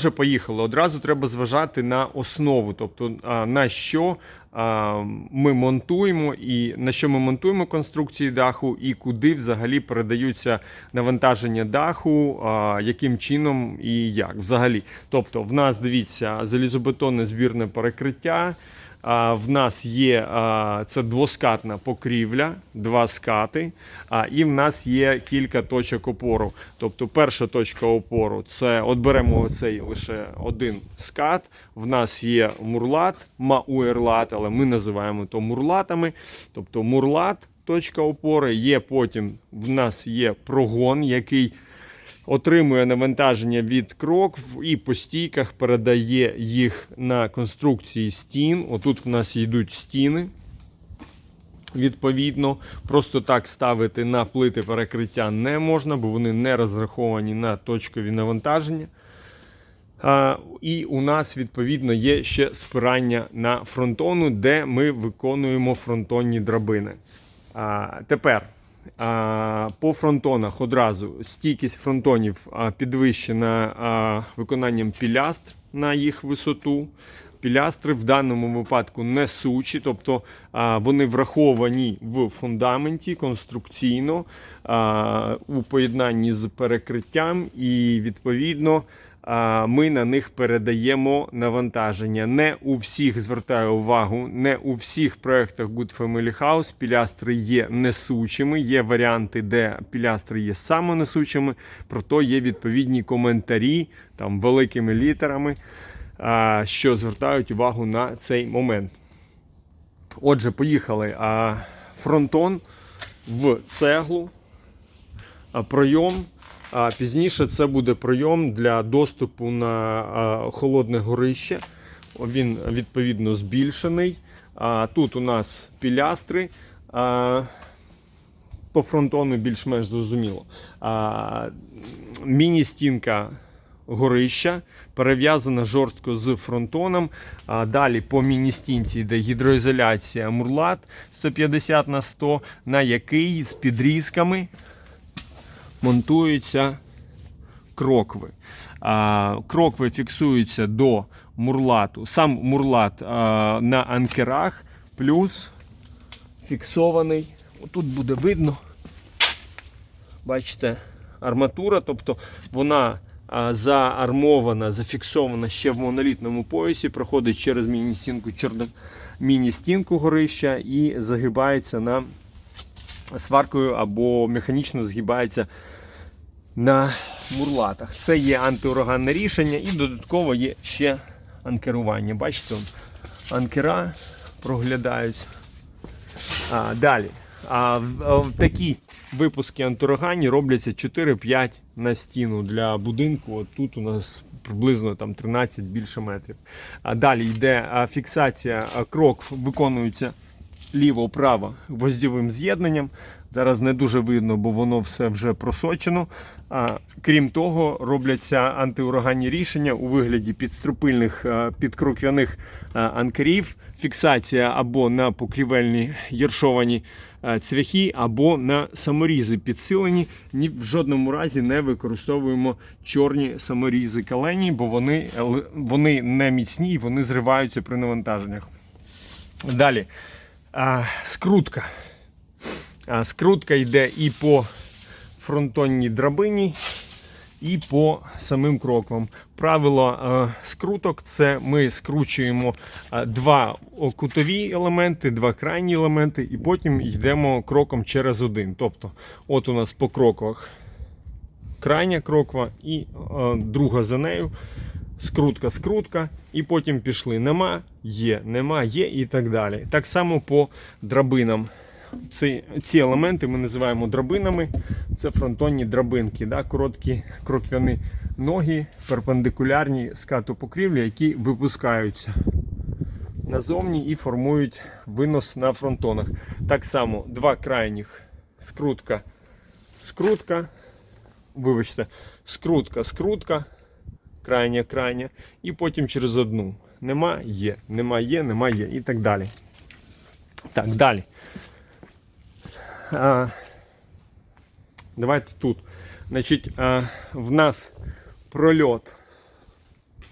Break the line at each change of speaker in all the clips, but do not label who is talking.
Вже поїхали. Одразу треба зважати на основу, тобто на що ми монтуємо, і на що ми монтуємо конструкції даху, і куди взагалі передаються навантаження даху, яким чином і як взагалі. Тобто, в нас дивіться залізобетонне збірне перекриття. А, в нас є а, це двоскатна покрівля, два скати, а, і в нас є кілька точок опору. Тобто, перша точка опору це от беремо оцей лише один скат. В нас є мурлат, мауерлат, але ми називаємо то мурлатами. Тобто мурлат, точка опори. Є потім в нас є прогон, який отримує навантаження від крокв і по стійках передає їх на конструкції стін. Отут в нас йдуть стіни. Відповідно, просто так ставити на плити перекриття не можна, бо вони не розраховані на точкові навантаження. А, і у нас відповідно є ще спирання на фронтону, де ми виконуємо фронтонні драбини. А, тепер по фронтонах одразу стійкість фронтонів підвищена виконанням пілястр на їх висоту. Пілястри в даному випадку несучі, тобто вони враховані в фундаменті конструкційно у поєднанні з перекриттям, і відповідно ми на них передаємо навантаження. Не у всіх звертаю увагу, не у всіх проєктах Good Family House пілястри є несучими. Є варіанти, де пілястри є самонесучими, проте є відповідні коментарі там великими літерами, що звертають увагу на цей момент. Отже, поїхали. Фронтон в цеглу, пройом. А пізніше це буде пройом для доступу на холодне горище. Він відповідно збільшений. А, тут у нас пілястри. А, по фронтону більш-менш зрозуміло. А, міні-стінка горища перев'язана жорстко з фронтоном. А, далі по міні-стінці йде гідроізоляція Мурлат 150 на 100, на який з підрізками монтуються крокви. Крокви фіксуються до мурлату. Сам мурлат на анкерах, плюс фіксований. Отут буде видно. Бачите, арматура, тобто вона заармована, зафіксована ще в монолітному поясі, проходить через міні-стінку міні-стінку горища і загибається на сваркою або механічно згибається на мурлатах. Це є антиураганне рішення і додатково є ще анкерування. Бачите, анкера проглядаються. А, далі. А, в- такі випуски антиураганні робляться 4-5 на стіну для будинку. От тут у нас приблизно там 13 більше метрів. А далі йде фіксація крок, виконується ліво-право гвоздьовим з'єднанням. Зараз не дуже видно, бо воно все вже просочено. А, крім того, робляться антиураганні рішення у вигляді підструпильних а, підкроквяних анкерів, фіксація або на покрівельні яршовані цвяхи, або на саморізи підсилені. Ні в жодному разі не використовуємо чорні саморізи калені, бо вони, вони не міцні і вони зриваються при навантаженнях. Далі. А, скрутка. А, скрутка йде і по фронтонній драбині, і по самим кроквам. Правило е, скруток це ми скручуємо е, два кутові елементи, два крайні елементи, і потім йдемо кроком через один. Тобто, от у нас по кроквах крайня кроква і е, друга за нею. Скрутка, скрутка, і потім пішли. Нема, є, нема, є і так далі. Так само по драбинам. Ці, ці елементи ми називаємо драбинами. Це фронтонні драбинки, да? короткі кроквяні ноги, перпендикулярні скату покрівлі, які випускаються назовні і формують винос на фронтонах. Так само два крайніх скрутка, скрутка, вибачте, скрутка, скрутка, крайня, крайня, і потім через одну. Нема, є, нема, є, нема, є і так далі. Так, далі. А, давайте тут. Значить, а, в нас прольот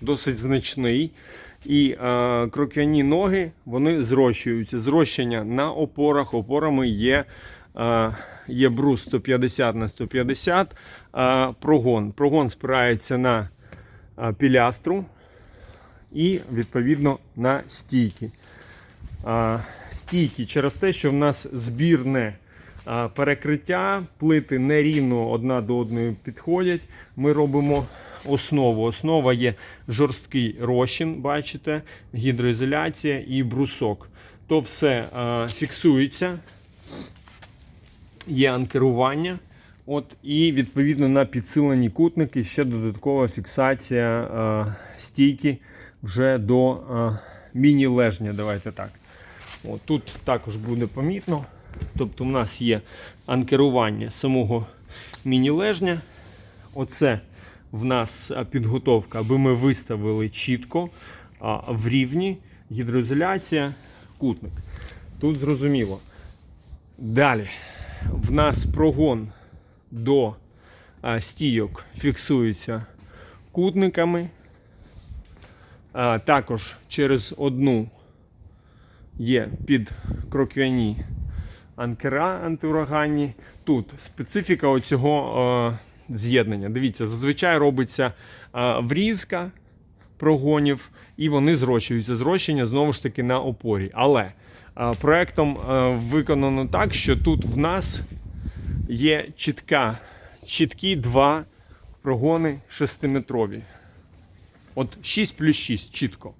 досить значний. І е, кроквяні ноги вони зрощуються. Зрощення на опорах. Опорами є, е, є брус 150 на 150 е, прогон. Прогон спирається на пілястру і відповідно на стійки. Стійки через те, що в нас збірне перекриття, плити нерівно одна до одної підходять. Ми робимо основу. Основа є жорсткий розчин, бачите, гідроізоляція і брусок. То все фіксується, є анкерування. От, і відповідно на підсилені кутники ще додаткова фіксація а, стійки вже до а, міні-лежня. Давайте так. От, тут також буде помітно. Тобто, у нас є анкерування самого міні-лежня. Оце в нас підготовка, аби ми виставили чітко а, в рівні гідроізоляція, кутник. Тут зрозуміло. Далі в нас прогон до стійок фіксується кутниками. Також через одну є під кроквяні анкера антиураганні. Тут специфіка оцього з'єднання. Дивіться, зазвичай робиться врізка прогонів, і вони зрощуються. Зрощення знову ж таки на опорі. Але проектом виконано так, що тут в нас є чітка, чіткі два прогони 6-метрові. От 6 плюс 6 чітко.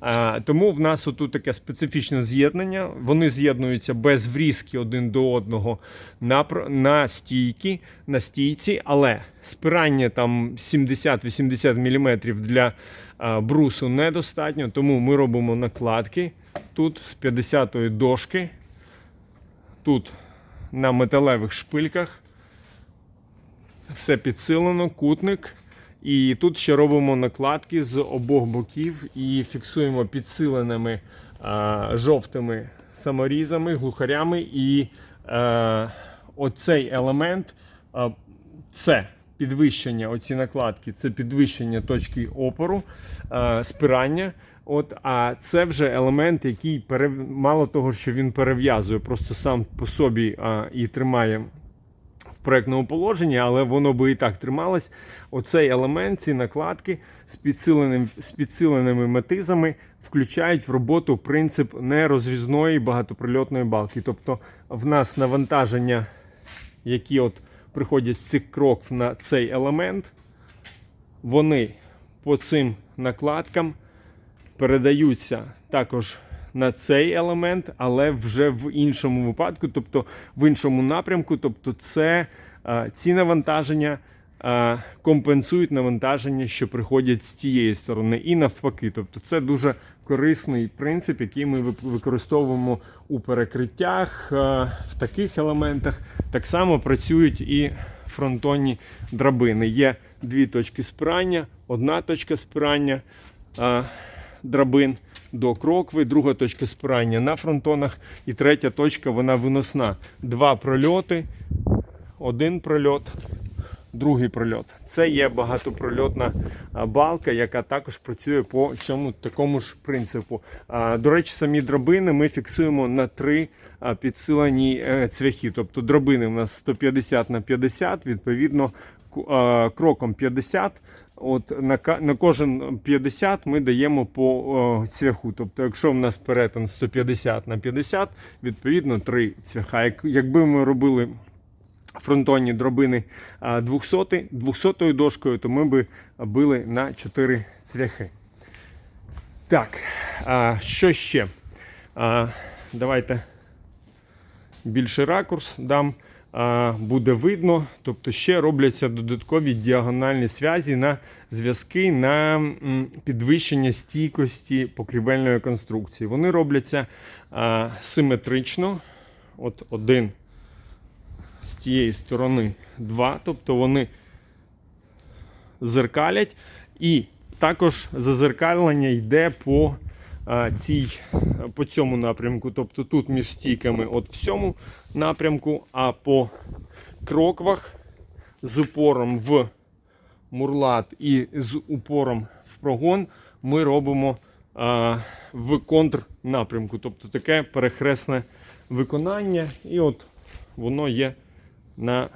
А, тому в нас отут таке специфічне з'єднання. Вони з'єднуються без врізки один до одного на, на стійки, на стійці, але спирання там 70-80 мм для а, брусу недостатньо, тому ми робимо накладки тут з 50-ї дошки, тут на металевих шпильках. Все підсилено, кутник. І тут ще робимо накладки з обох боків і фіксуємо підсиленими а, жовтими саморізами, глухарями. І а, оцей елемент а, це підвищення, оці накладки, це підвищення точки опору, а, спирання. От, а це вже елемент, який пере... мало того, що він перев'язує, просто сам по собі а, і тримає в проєктному положенні, але воно би і так трималось. Оцей елемент, ці накладки з, підсиленим, з підсиленими метизами включають в роботу принцип нерозрізної багатоприльотної балки. Тобто в нас навантаження, які от приходять з цих кроків на цей елемент, вони по цим накладкам передаються також на цей елемент, але вже в іншому випадку, тобто в іншому напрямку. Тобто, це е, ці навантаження е, компенсують навантаження, що приходять з тієї сторони, і навпаки. Тобто, це дуже корисний принцип, який ми використовуємо у перекриттях е, в таких елементах. Так само працюють і фронтонні драбини. Є дві точки спирання, одна точка спирання. Драбин до крокви, друга точка спирання на фронтонах і третя точка вона виносна. Два прольоти, один прольот, другий прольот. Це є багатопрольотна балка, яка також працює по цьому такому ж принципу. До речі, самі драбини ми фіксуємо на три підсилені е, цвяхи. Тобто драбини у нас 150 на 50, відповідно кроком 50. От на, на кожен 50 ми даємо по о, цвяху. Тобто, якщо в нас перетин 150 на 50, відповідно 3 цвяха. Як, якби ми робили фронтонні дробини а, 200, 200 дошкою, то ми би били на 4 цвяхи. Так, а, що ще? А, давайте більший ракурс дам. Буде видно, тобто ще робляться додаткові діагональні зв'язі на зв'язки на підвищення стійкості покрівельної конструкції. Вони робляться симетрично. От один з тієї сторони два, тобто вони зеркалять, і також зазеркалення йде по, цій, по цьому напрямку. Тобто тут між стійками от в цьому напрямку, а по кроквах з упором в мурлат і з упором в прогон ми робимо а, в контрнапрямку. Тобто таке перехресне виконання, і от воно є на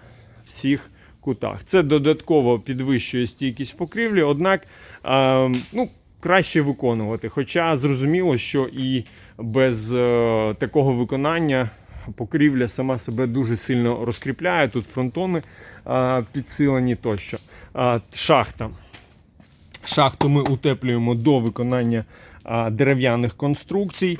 всіх кутах. Це додатково підвищує стійкість покрівлі, однак а, ну, краще виконувати. Хоча зрозуміло, що і без е, такого виконання покрівля сама себе дуже сильно розкріпляє. Тут фронтони а, підсилені тощо. А, шахта. Шахту ми утеплюємо до виконання дерев'яних конструкцій.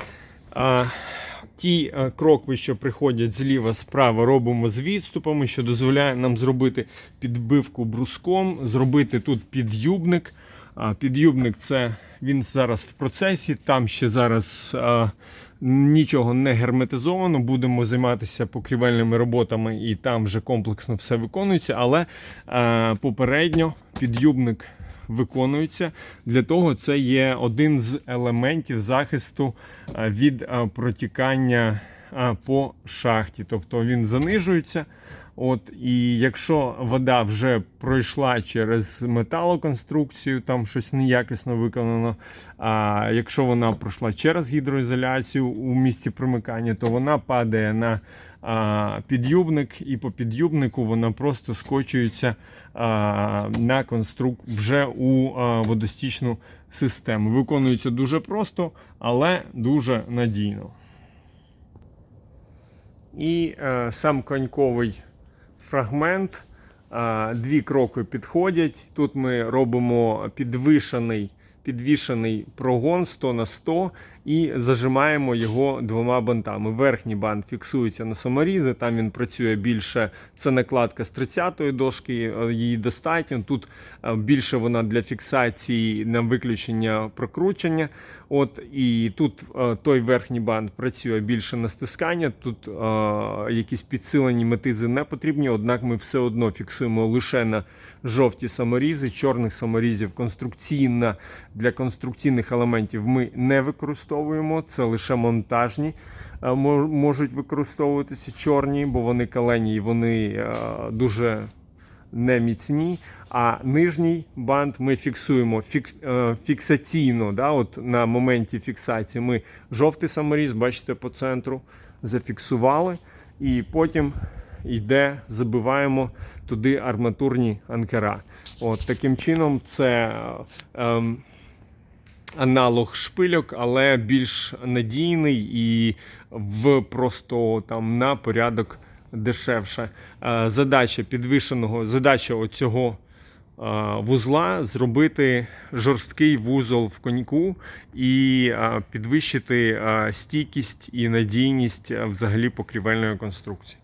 Ті крокви, що приходять зліва справа, робимо з відступами, що дозволяє нам зробити підбивку бруском, зробити тут під'юбник. Під'юбник це він зараз в процесі, там ще зараз а, нічого не герметизовано. Будемо займатися покрівельними роботами, і там вже комплексно все виконується. Але а, попередньо під'юбник виконується. Для того це є один з елементів захисту від протікання по шахті. Тобто він занижується. От, і якщо вода вже пройшла через металоконструкцію, там щось неякісно виконано. А якщо вона пройшла через гідроізоляцію у місці примикання, то вона падає на а, під'юбник, і по під'юбнику вона просто скочується а, на конструк вже у а, водостічну систему. Виконується дуже просто, але дуже надійно. І е, сам коньковий фрагмент. А, Дві кроки підходять. Тут ми робимо підвішений, підвішений прогон 100 на 100 і зажимаємо його двома бантами. Верхній бант фіксується на саморізи, там він працює більше. Це накладка з 30-ї дошки, е, її достатньо. Тут е, більше вона для фіксації на виключення прокручення. От І тут е, той верхній бант працює більше на стискання. Тут е, якісь підсилені метизи не потрібні, однак ми все одно фіксуємо лише на жовті саморізи, чорних саморізів конструкційна для конструкційних елементів ми не використовуємо. Це лише монтажні е, можуть використовуватися чорні, бо вони калені і вони е, дуже не міцні. А нижній бант ми фіксуємо фік, е, фіксаційно. Да, от на моменті фіксації ми жовтий саморіз, бачите, по центру зафіксували, і потім йде, забиваємо туди арматурні анкера. От таким чином, це. е, ем, аналог шпильок, але більш надійний і в просто там на порядок дешевше. Е, Задача підвішеного, задача оцього е, вузла зробити жорсткий вузол в коньку і е, підвищити стійкість і надійність взагалі покрівельної конструкції.